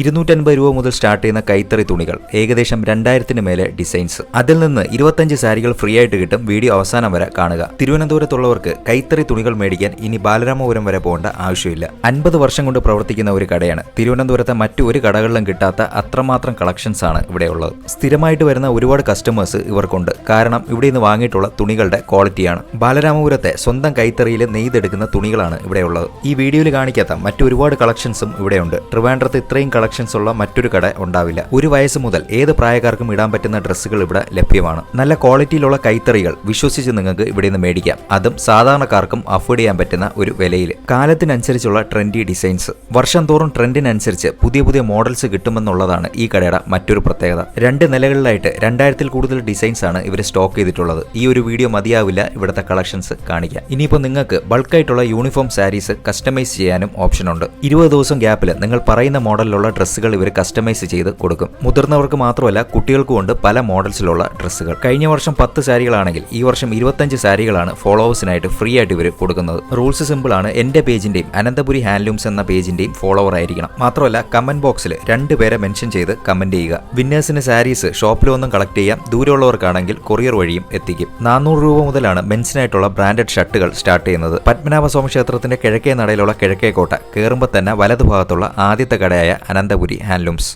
ഇരുന്നൂറ്റൻപത് രൂപ മുതൽ സ്റ്റാർട്ട് ചെയ്യുന്ന കൈത്തറി തുണികൾ ഏകദേശം രണ്ടായിരത്തിന് മേലെ ഡിസൈൻസ്. അതിൽ നിന്ന് ഇരുപത്തഞ്ച് സാരികൾ ഫ്രീ ആയിട്ട് കിട്ടും വീഡിയോ അവസാനം വരെ കാണുക. തിരുവനന്തപുരത്തുള്ളവർക്ക് കൈത്തറി തുണികൾ മേടിക്കാൻ ഇനി ബാലരാമപുരം വരെ പോകേണ്ട ആവശ്യമില്ല. അൻപത് വർഷം കൊണ്ട് പ്രവർത്തിക്കുന്ന ഒരു കടയാണ്. തിരുവനന്തപുരത്തെ മറ്റു ഒരു കടകളിലും കിട്ടാത്ത അത്രമാത്രം കളക്ഷൻസ് ആണ് ഇവിടെയുള്ളത് സ്ഥിരമായിട്ട് വരുന്ന ഒരുപാട് കസ്റ്റമേഴ്സ് ഇവർക്കുണ്ട്. കാരണം ഇവിടെ നിന്ന് വാങ്ങിയിട്ടുള്ള തുണികളുടെ ക്വാളിറ്റിയാണ് ബാലരാമപുരത്തെ സ്വന്തം കൈത്തറിയിൽ നെയ്തെടുക്കുന്ന തുണികളാണ് ഇവിടെയുള്ളത് ഈ വീഡിയോയിൽ കാണിക്കാത്ത മറ്റു ഒരുപാട് കളക്ഷൻസും ഇവിടെയുണ്ട് ട്രിവാൻഡ്രത്ത് ഇത്രയും കളക്ഷൻസ് ഉള്ള മറ്റൊരു കട ഉണ്ടാവില്ല. ഒരു വയസ്സ് മുതൽ ഏത് പ്രായക്കാർക്കും ഇടാൻ പറ്റുന്ന ഡ്രസ്സുകൾ ഇവിടെ ലഭ്യമാണ്. നല്ല ക്വാളിറ്റിയിലുള്ള കൈത്തറികൾ വിശ്വസിച്ച് നിങ്ങൾക്ക് ഇവിടെ നിന്ന് മേടിക്കാം. അതും സാധാരണക്കാർക്കും അഫോർഡ് ചെയ്യാൻ പറ്റുന്ന ഒരു വിലയിൽ. കാലത്തിനനുസരിച്ചുള്ള ട്രെൻഡി ഡിസൈൻസ് വർഷം തോറും ട്രെൻഡിനനുസരിച്ച് പുതിയ പുതിയ മോഡൽസ് കിട്ടുമെന്നുള്ളതാണ് ഈ കടയുടെ മറ്റൊരു പ്രത്യേകത. രണ്ട് നിലകളിലായിട്ട് രണ്ടായിരത്തിൽ കൂടുതൽ ഡിസൈൻസ് ആണ് ഇവർ സ്റ്റോക്ക് ചെയ്തിട്ടുള്ളത്. ഈ ഒരു വീഡിയോ മതിയാവില്ല ഇവിടുത്തെ കളക്ഷൻസ് കാണിക്കാൻ. ഇനിയിപ്പോൾ നിങ്ങൾക്ക് ബൾക്കായിട്ടുള്ള യൂണിഫോം സാരീസ് കസ്റ്റമൈസ് ചെയ്യാനും ഓപ്ഷൻ ഉണ്ട്. ഇരുപത് ദിവസം ഗ്യാപ്പിൽ നിങ്ങൾ പറയുന്ന മോഡലിലുള്ള ഡ്രസ്സുകൾ ഇവർ കസ്റ്റമൈസ് ചെയ്ത് കൊടുക്കും. മുതിർന്നവർക്ക് മാത്രമല്ല കുട്ടികൾക്കും ഉണ്ട് പല മോഡൽസിലുള്ള ഡ്രസ്സുകൾ. കഴിഞ്ഞ വർഷം പത്ത് സാരികളാണെങ്കിൽ ഈ വർഷം ഇരുപത്തഞ്ച് സാരികളാണ് ഫോളോവേഴ്സിനായിട്ട് ഫ്രീ ആയിട്ട് ഇവർ കൊടുക്കുന്നത്. റൂൾസ് സിമ്പിൾ ആണ്. എന്റെ പേജിന്റെയും അനന്തപുരി ഹാൻഡ്ലൂംസ് എന്ന പേജിന്റെയും ഫോളോവർ ആയിരിക്കണം. മാത്രമല്ല കമന്റ് ബോക്സിൽ രണ്ട് പേരെ മെൻഷൻ ചെയ്ത് കമന്റ് ചെയ്യുക. വിന്നേഴ്സിന് സാരീസ് ഷോപ്പിലൊന്നും കളക്ട് ചെയ്യാം ദൂരെയുള്ളവർക്കാണെങ്കിൽ കൊറിയർ വഴിയും എത്തിക്കും. നാനൂറ് രൂപ മുതലാണ് മെൻസിനായിട്ടുള്ള ബ്രാൻഡഡ് ഷർട്ടുകൾ സ്റ്റാർട്ട് ചെയ്യുന്നത്. പത്മനാഭസ്വാമി ക്ഷേത്രത്തിന്റെ കിഴക്കേ നടയിലുള്ള കിഴക്കേ കോട്ട കയറുമ്പോൾ തന്നെ വലതുഭാഗത്തുള്ള ആദ്യത്തെ കടയായ അനന്തപുരി ഹാൻഡ്ലൂംസ്